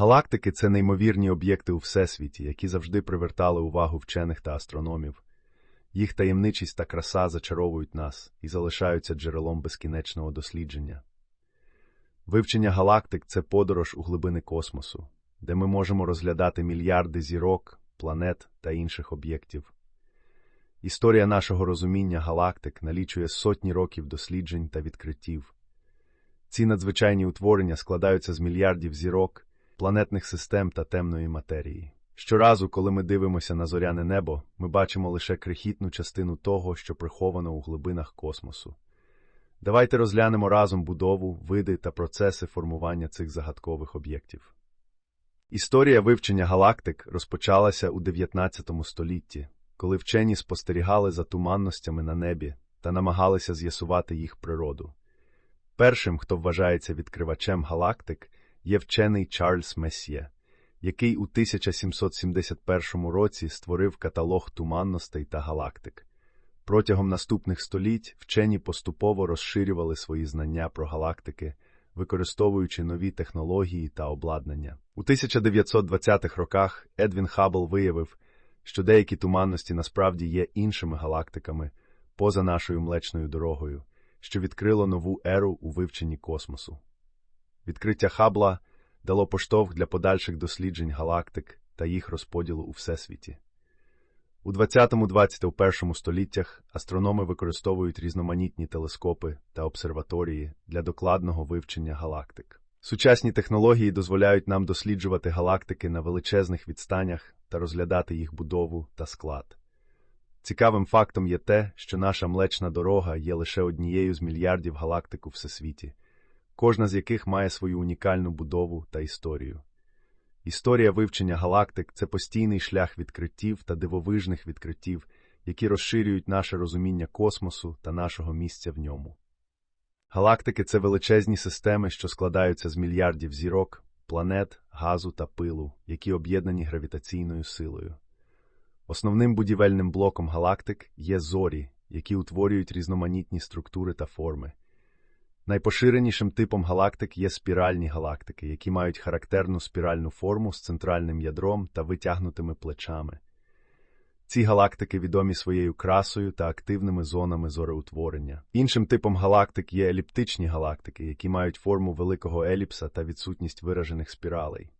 Галактики це неймовірні об'єкти у всесвіті, які завжди привертали увагу вчених та астрономів. Їх таємничість та краса зачаровують нас і залишаються джерелом безкінечного дослідження. Вивчення галактик це подорож у глибини космосу, де ми можемо розглядати мільярди зірок, планет та інших об'єктів. Історія нашого розуміння галактик налічує сотні років досліджень та відкриттів. Ці надзвичайні утворення складаються з мільярдів зірок, планетних систем та темної матерії. Щоразу, коли ми дивимося на зоряне небо, ми бачимо лише крихітну частину того, що приховано у глибинах космосу. Давайте розглянемо разом будову, види та процеси формування цих загадкових об'єктів. Історія вивчення галактик розпочалася у 19 столітті, коли вчені спостерігали за туманностями на небі та намагалися з'ясувати їх природу. Першим, хто вважається відкривачем галактик, є вчений Чарльз Месьє, який у 1771 році створив каталог туманностей та галактик. Протягом наступних століть вчені поступово розширювали свої знання про галактики, використовуючи нові технології та обладнання. У 1920-х роках Едвін Хаббл виявив, що деякі туманності насправді є іншими галактиками поза нашою млечною дорогою, що відкрило нову еру у вивченні космосу. Відкриття Хаббла дало поштовх для подальших досліджень галактик та їх розподілу у всесвіті. У 20-21 століттях астрономи використовують різноманітні телескопи та обсерваторії для докладного вивчення галактик. Сучасні технології дозволяють нам досліджувати галактики на величезних відстанях та розглядати їх будову та склад. Цікавим фактом є те, що наша млечна дорога є лише однією з мільярдів галактик у всесвіті, кожна з яких має свою унікальну будову та історію. Історія вивчення галактик це постійний шлях відкриттів та дивовижних відкриттів, які розширюють наше розуміння космосу та нашого місця в ньому. Галактики це величезні системи, що складаються з мільярдів зірок, планет, газу та пилу, які об'єднані гравітаційною силою. Основним будівельним блоком галактик є зорі, які утворюють різноманітні структури та форми. Найпоширенішим типом галактик є спіральні галактики, які мають характерну спіральну форму з центральним ядром та витягнутими плечами. Ці галактики відомі своєю красою та активними зонами зореутворення. Іншим типом галактик є еліптичні галактики, які мають форму великого еліпса та відсутність виражених спіралей.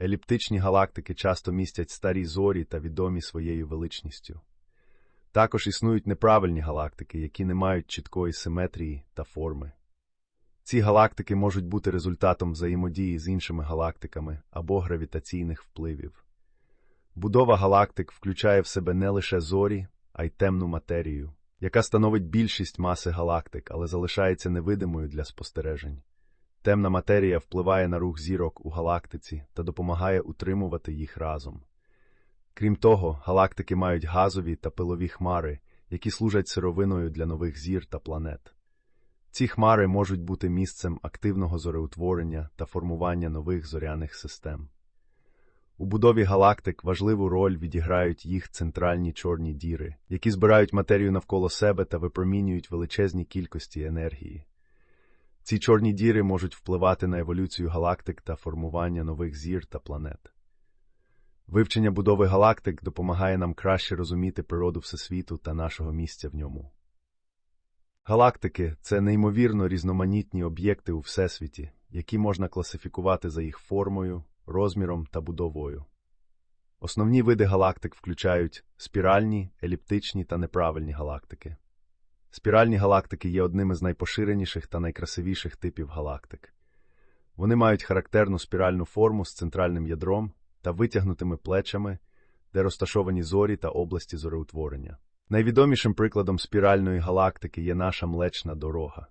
Еліптичні галактики часто містять старі зорі та відомі своєю величністю. Також існують неправильні галактики, які не мають чіткої симетрії та форми. Ці галактики можуть бути результатом взаємодії з іншими галактиками або гравітаційних впливів. Будова галактик включає в себе не лише зорі, а й темну матерію, яка становить більшість маси галактик, але залишається невидимою для спостережень. Темна матерія впливає на рух зірок у галактиці та допомагає утримувати їх разом. Крім того, галактики мають газові та пилові хмари, які служать сировиною для нових зір та планет. Ці хмари можуть бути місцем активного зореутворення та формування нових зоряних систем. У будові галактик важливу роль відіграють їх центральні чорні діри, які збирають матерію навколо себе та випромінюють величезні кількості енергії. Ці чорні діри можуть впливати на еволюцію галактик та формування нових зір та планет. Вивчення будови галактик допомагає нам краще розуміти природу Всесвіту та нашого місця в ньому. Галактики це неймовірно різноманітні об'єкти у Всесвіті, які можна класифікувати за їх формою, розміром та будовою. Основні види галактик включають спіральні, еліптичні та неправильні галактики. Спіральні галактики є одним із найпоширеніших та найкрасивіших типів галактик. Вони мають характерну спіральну форму з центральним ядром та витягнутими плечами, де розташовані зорі та області зореутворення. Найвідомішим прикладом спіральної галактики є наша млечна дорога.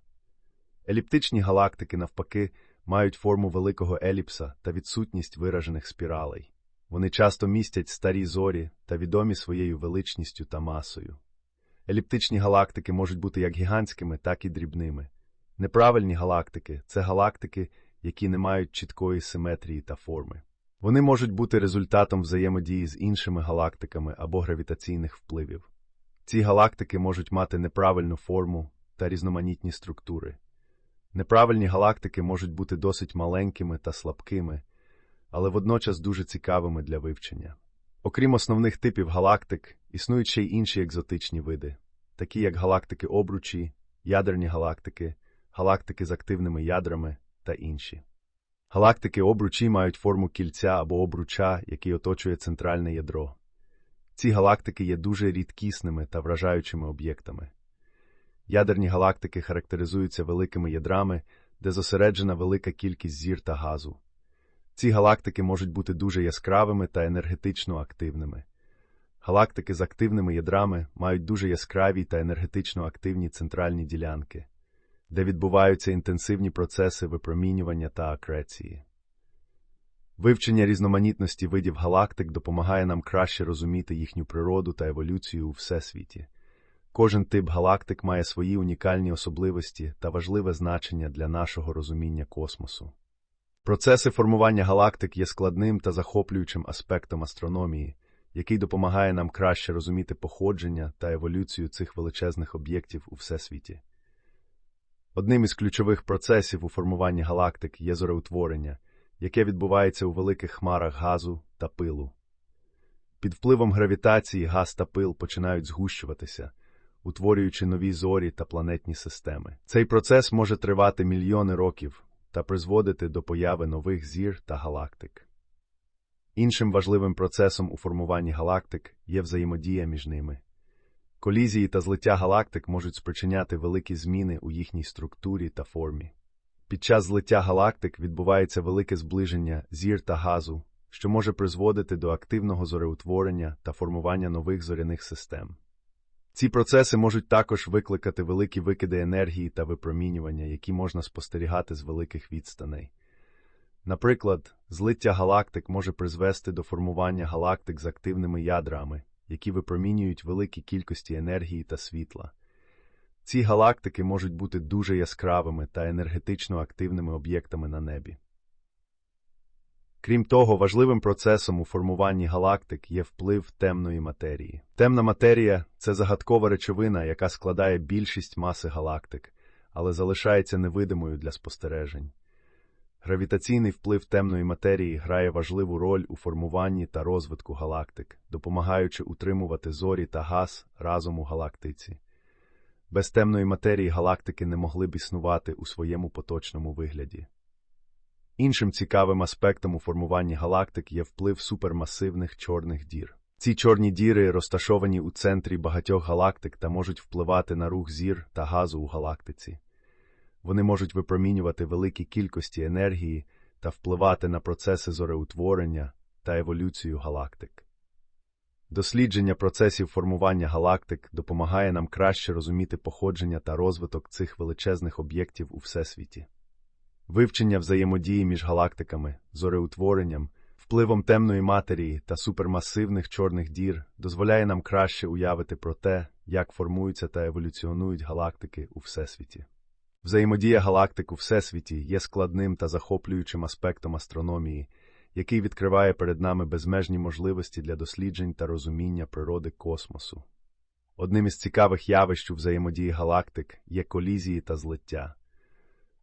Еліптичні галактики, навпаки, мають форму великого еліпса та відсутність виражених спіралей. Вони часто містять старі зорі та відомі своєю величністю та масою. Еліптичні галактики можуть бути як гігантськими, так і дрібними. Неправильні галактики це галактики, які не мають чіткої симетрії та форми. Вони можуть бути результатом взаємодії з іншими галактиками або гравітаційних впливів. Ці галактики можуть мати неправильну форму та різноманітні структури. Неправильні галактики можуть бути досить маленькими та слабкими, але водночас дуже цікавими для вивчення. Окрім основних типів галактик, існують ще й інші екзотичні види, такі як галактики обручі, ядерні галактики, галактики з активними ядрами та інші. Галактики обручі мають форму кільця або обруча, який оточує центральне ядро. Ці галактики є дуже рідкісними та вражаючими об'єктами. Ядерні галактики характеризуються великими ядрами, де зосереджена велика кількість зір та газу. Ці галактики можуть бути дуже яскравими та енергетично активними. Галактики з активними ядрами мають дуже яскраві та енергетично активні центральні ділянки, де відбуваються інтенсивні процеси випромінювання та акреції. Вивчення різноманітності видів галактик допомагає нам краще розуміти їхню природу та еволюцію у всесвіті. Кожен тип галактик має свої унікальні особливості та важливе значення для нашого розуміння космосу. Процеси формування галактик є складним та захоплюючим аспектом астрономії, який допомагає нам краще розуміти походження та еволюцію цих величезних об'єктів у всесвіті. Одним із ключових процесів у формуванні галактик є зореутворення, яке відбувається у великих хмарах газу та пилу. Під впливом гравітації газ та пил починають згущуватися, утворюючи нові зорі та планетні системи. Цей процес може тривати мільйони років та призводити до появи нових зір та галактик. Іншим важливим процесом у формуванні галактик є взаємодія між ними. Колізії та злиття галактик можуть спричиняти великі зміни у їхній структурі та формі. Під час злиття галактик відбувається велике зближення зір та газу, що може призводити до активного зореутворення та формування нових зоряних систем. Ці процеси можуть також викликати великі викиди енергії та випромінювання, які можна спостерігати з великих відстаней. Наприклад, злиття галактик може призвести до формування галактик з активними ядрами, які випромінюють великі кількості енергії та світла. Ці галактики можуть бути дуже яскравими та енергетично активними об'єктами на небі. Крім того, важливим процесом у формуванні галактик є вплив темної матерії. Темна матерія це загадкова речовина, яка складає більшість маси галактик, але залишається невидимою для спостережень. Гравітаційний вплив темної матерії грає важливу роль у формуванні та розвитку галактик, допомагаючи утримувати зорі та газ разом у галактиці. Без темної матерії галактики не могли б існувати у своєму поточному вигляді. Іншим цікавим аспектом у формуванні галактик є вплив супермасивних чорних дір. Ці чорні діри розташовані у центрі багатьох галактик та можуть впливати на рух зір та газу у галактиці. Вони можуть випромінювати великі кількості енергії та впливати на процеси зореутворення та еволюцію галактик. Дослідження процесів формування галактик допомагає нам краще розуміти походження та розвиток цих величезних об'єктів у всесвіті. Вивчення взаємодії між галактиками, зореутворенням, впливом темної матерії та супермасивних чорних дір дозволяє нам краще уявити про те, як формуються та еволюціонують галактики у всесвіті. Взаємодія галактик у всесвіті є складним та захоплюючим аспектом астрономії, який відкриває перед нами безмежні можливості для досліджень та розуміння природи космосу. Одним із цікавих явищ у взаємодії галактик є колізії та злиття.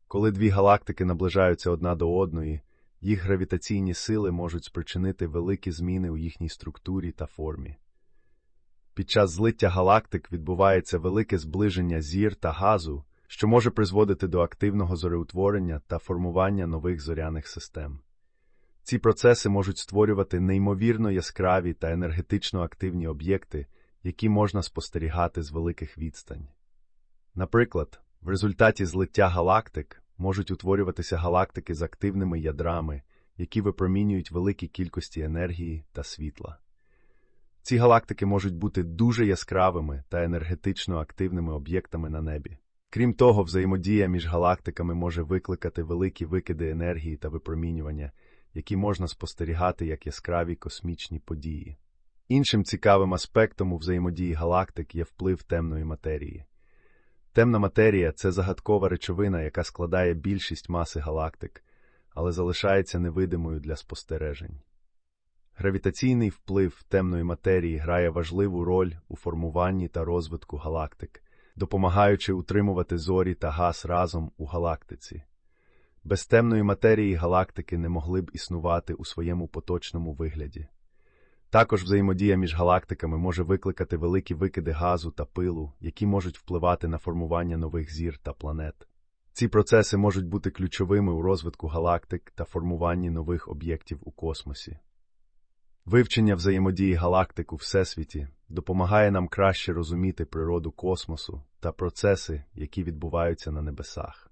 Коли дві галактики наближаються одна до одної, їх гравітаційні сили можуть спричинити великі зміни у їхній структурі та формі. Під час злиття галактик відбувається велике зближення зір та газу, що може призводити до активного зореутворення та формування нових зоряних систем. Ці процеси можуть створювати неймовірно яскраві та енергетично активні об'єкти, які можна спостерігати з великих відстань. Наприклад, в результаті злиття галактик можуть утворюватися галактики з активними ядрами, які випромінюють великі кількості енергії та світла. Ці галактики можуть бути дуже яскравими та енергетично активними об'єктами на небі. Крім того, взаємодія між галактиками може викликати великі викиди енергії та випромінювання, які можна спостерігати як яскраві космічні події. Іншим цікавим аспектом у взаємодії галактик є вплив темної матерії. Темна матерія це загадкова речовина, яка складає більшість маси галактик, але залишається невидимою для спостережень. Гравітаційний вплив темної матерії грає важливу роль у формуванні та розвитку галактик, допомагаючи утримувати зорі та газ разом у галактиці. Без темної матерії галактики не могли б існувати у своєму поточному вигляді. Також взаємодія між галактиками може викликати великі викиди газу та пилу, які можуть впливати на формування нових зір та планет. Ці процеси можуть бути ключовими у розвитку галактик та формуванні нових об'єктів у космосі. Вивчення взаємодії галактик у Всесвіті допомагає нам краще розуміти природу космосу та процеси, які відбуваються на небесах.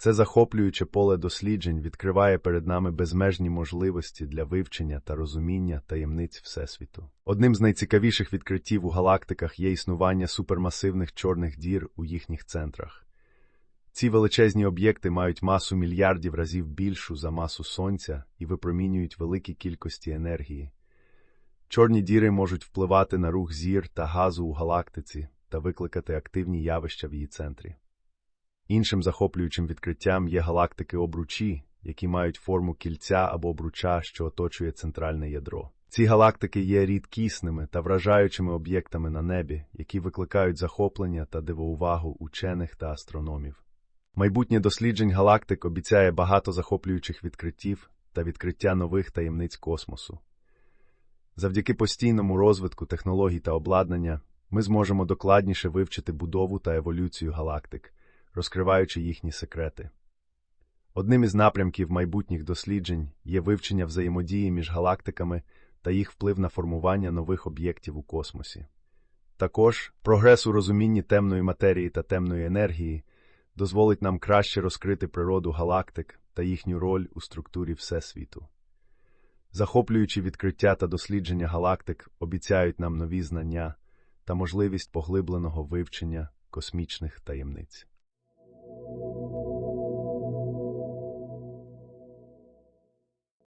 Це захоплююче поле досліджень відкриває перед нами безмежні можливості для вивчення та розуміння таємниць Всесвіту. Одним з найцікавіших відкриттів у галактиках є існування супермасивних чорних дір у їхніх центрах. Ці величезні об'єкти мають масу мільярдів разів більшу за масу Сонця і випромінюють великі кількості енергії. Чорні діри можуть впливати на рух зір та газу у галактиці та викликати активні явища в її центрі. Іншим захоплюючим відкриттям є галактики обручі, які мають форму кільця або обруча, що оточує центральне ядро. Ці галактики є рідкісними та вражаючими об'єктами на небі, які викликають захоплення та дивоувагу учених та астрономів. Майбутнє досліджень галактик обіцяє багато захоплюючих відкриттів та відкриття нових таємниць космосу. Завдяки постійному розвитку технологій та обладнання ми зможемо докладніше вивчити будову та еволюцію галактик, розкриваючи їхні секрети. Одним із напрямків майбутніх досліджень є вивчення взаємодії між галактиками та їх вплив на формування нових об'єктів у космосі. Також прогрес у розумінні темної матерії та темної енергії дозволить нам краще розкрити природу галактик та їхню роль у структурі Всесвіту. Захоплюючі відкриття та дослідження галактик обіцяють нам нові знання та можливість поглибленого вивчення космічних таємниць.